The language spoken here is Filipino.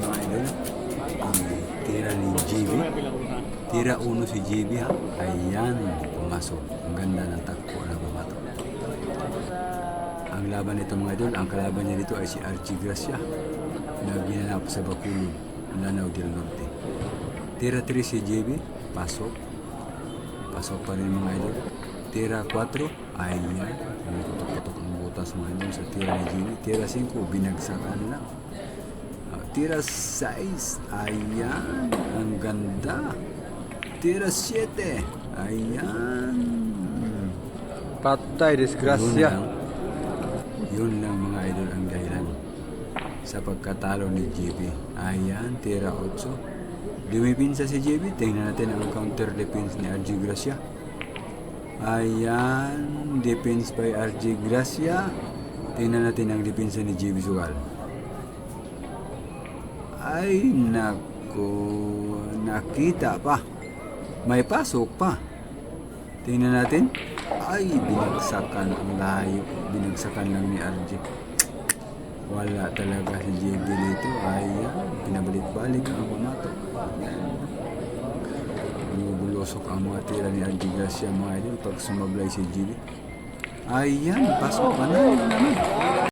mga idol. Ang tira ni JB. Tira uno si JB ha. Ayan, pumasok. Ang ganda ng takbo na bumato. Ang laban nito mga idol, ang kalaban niya dito ay si Archie Gracia na ginanap sa Bakulog, Lanao del Norte. Tira 3 si JB, pasok. Pasok pa rin mga idol. Tira 4, ayan. Putok-putok ang butas mga idol sa tira ni JB. Tira 5, binagsakan lang. Tira 6, ayan. Ang ganda. Tira 7, ayan. Patay, Yun disgrasya. lang, yun lang mga idol ang dahilan sa pagkatalo ni JB. Ayan, tira 8. Dumipinsa si JB. Tingnan natin ang counter defense ni RG Gracia. Ayan, defense by RG Gracia. Tingnan natin ang depensa ni JB Sugal. Ay, nako. Nakita pa. May pasok pa. Tingnan natin. Ay, binagsakan ang layo. Binagsakan lang ni RJ. Wala talaga si JB dito. Ayan, pinabalik-balik ang pamato. Bumubulusok ang mga tira ni RJ Garcia mga idol pag sumablay si JB. Ayan, pasok pa na. Ano naman?